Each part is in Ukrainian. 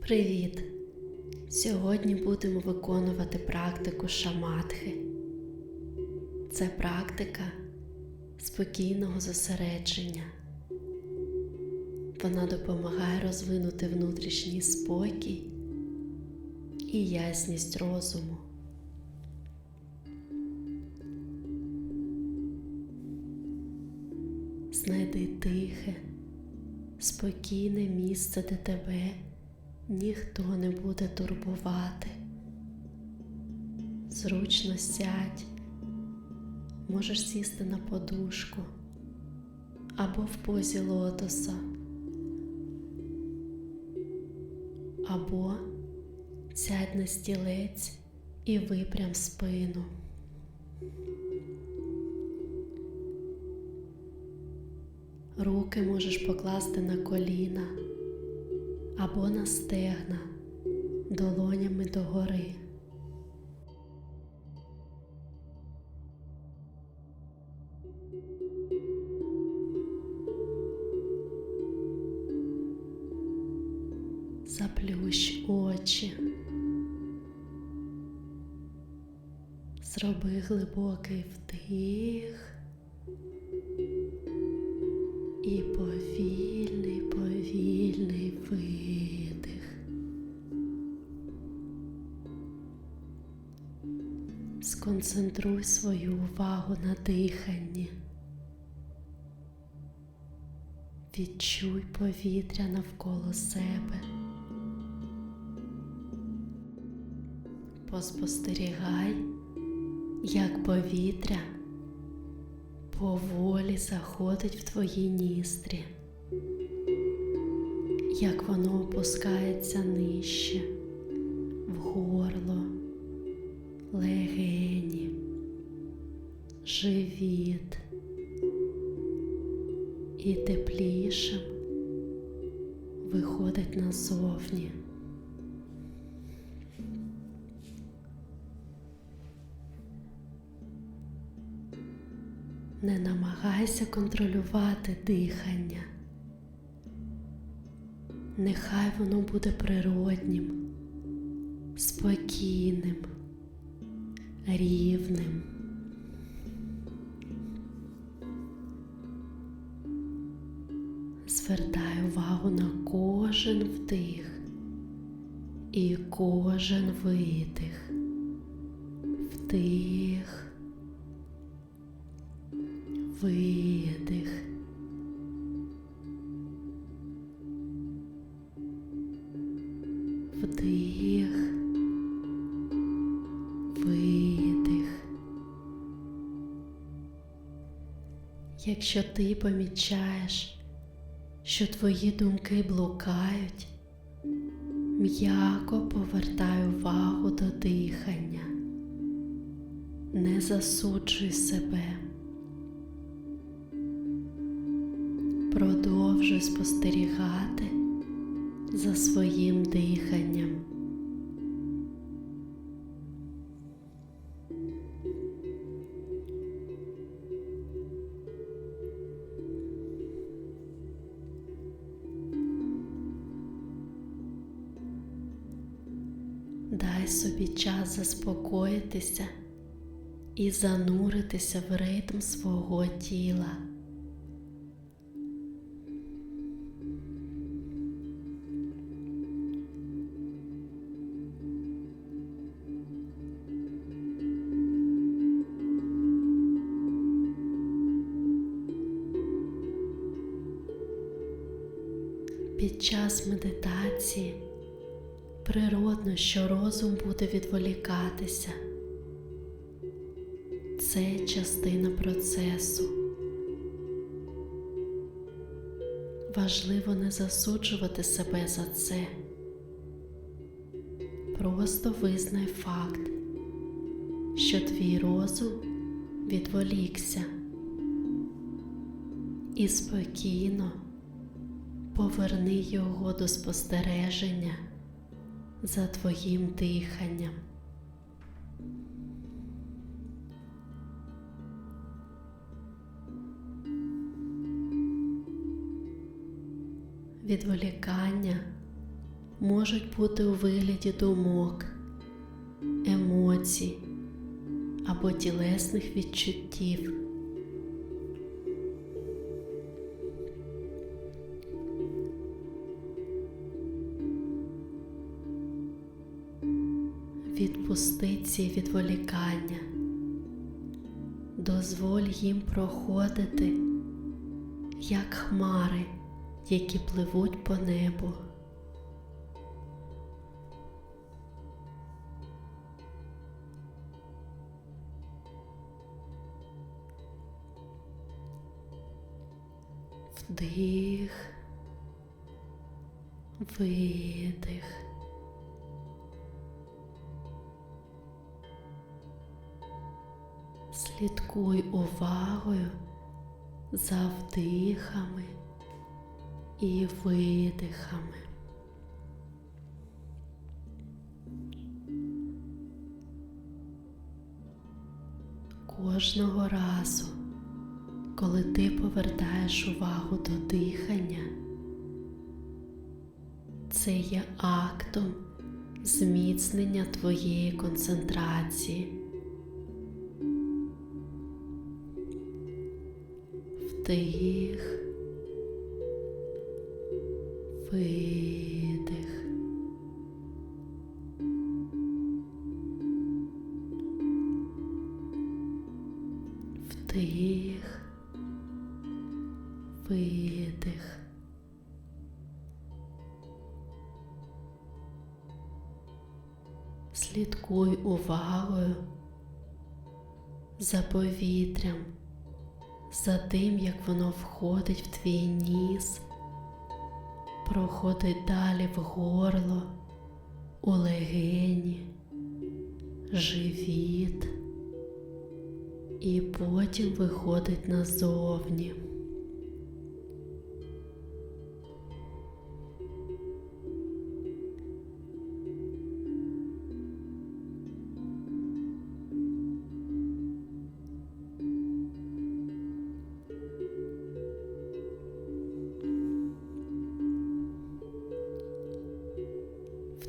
Привіт! Сьогодні будемо виконувати практику шаматхи. Це практика спокійного зосередження. Вона допомагає розвинути внутрішній спокій і ясність розуму. Знайди тихе, спокійне місце, де тебе ніхто не буде турбувати. Зручно сядь, можеш сісти на подушку або в позі лотоса, або сядь на стілець і випрям спину. Руки можеш покласти на коліна або на стегна долонями догори. Заплющ очі. Зроби глибокий вдих Сконцентруй свою увагу на диханні. Відчуй повітря навколо себе. Поспостерігай, як повітря поволі заходить в твої ністрі, як воно опускається нижче, живіт і теплішим виходить назовні. Не намагайся контролювати дихання. Нехай воно буде природнім, спокійним, рівним. Звертай увагу на кожен вдих і кожен видих. Вдих видих. Вдих, видих. Якщо ти помічаєш, що твої думки блукають, м'яко повертай увагу до дихання, не засуджуй себе. Продовжуй спостерігати за своїм диханням. Собі час заспокоїтися і зануритися в ритм свого тіла. Під час медитації природно, що розум буде відволікатися. Це частина процесу. Важливо не засуджувати себе за це. Просто визнай факт, що твій розум відволікся і спокійно поверни його до спостереження за твоїм диханням. Відволікання можуть бути у вигляді думок, емоцій або тілесних відчуттів. Відпусти відволікання, дозволь їм проходити, як хмари, які пливуть по небу. Вдих, видих. Слідкуй увагою за вдихами і видихами. Кожного разу, коли ти повертаєш увагу до дихання, це є актом зміцнення твоєї концентрації. Вдих, видих. Вдих, видих. Слідкуй увагою за повітрям, за тим, як воно входить в твій ніс, проходить далі в горло, у легені, живіт і потім виходить назовні.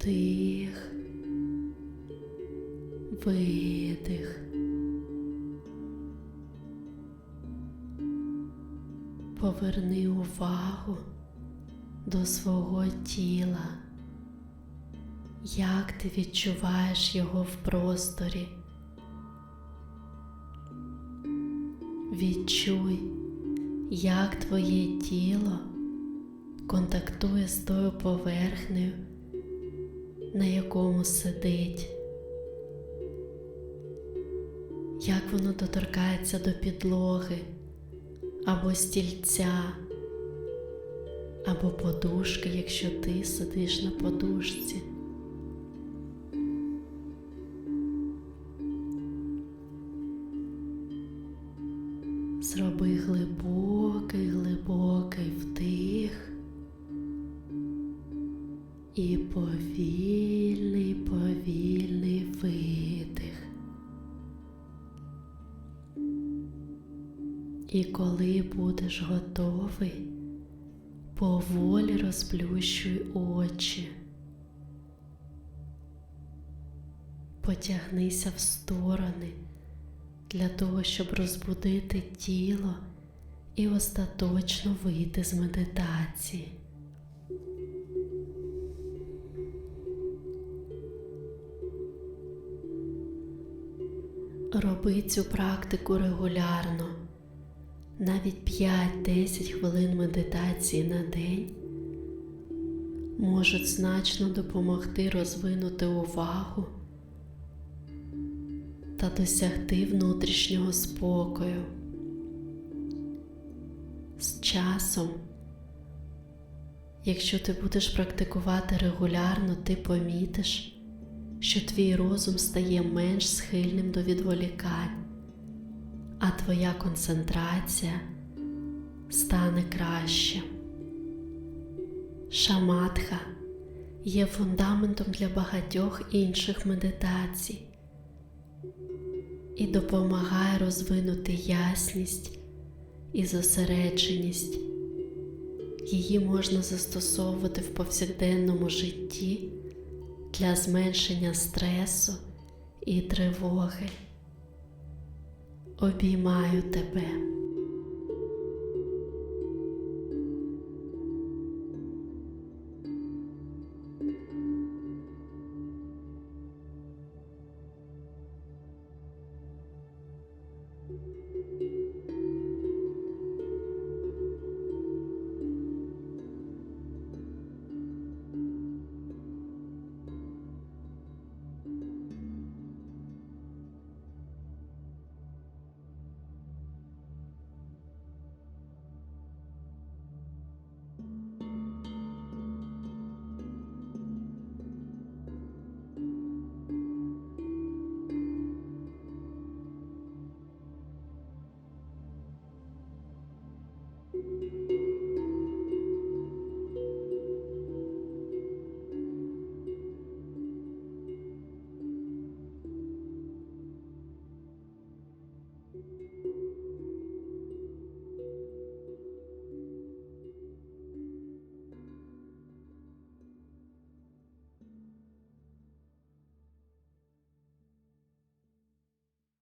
Вдих, видих. Поверни увагу до свого тіла, як ти відчуваєш його в просторі. Відчуй, як твоє тіло контактує з тою поверхнею, на якому сидить, як воно доторкається до підлоги або стільця, або подушки, якщо ти сидиш на подушці. Повільний, повільний видих. І коли будеш готовий, поволі розплющуй очі, потягнися в сторони для того, щоб розбудити тіло і остаточно вийти з медитації. Роби цю практику регулярно, навіть 5-10 хвилин медитації на день можуть значно допомогти розвинути увагу та досягти внутрішнього спокою. З часом, якщо ти будеш практикувати регулярно, ти помітиш, що твій розум стає менш схильним до відволікань, а твоя концентрація стане краще. Шаматха є фундаментом для багатьох інших медитацій і допомагає розвинути ясність і зосередженість, Її можна застосовувати в повсякденному житті для зменшення стресу і тривоги. Обіймаю тебе.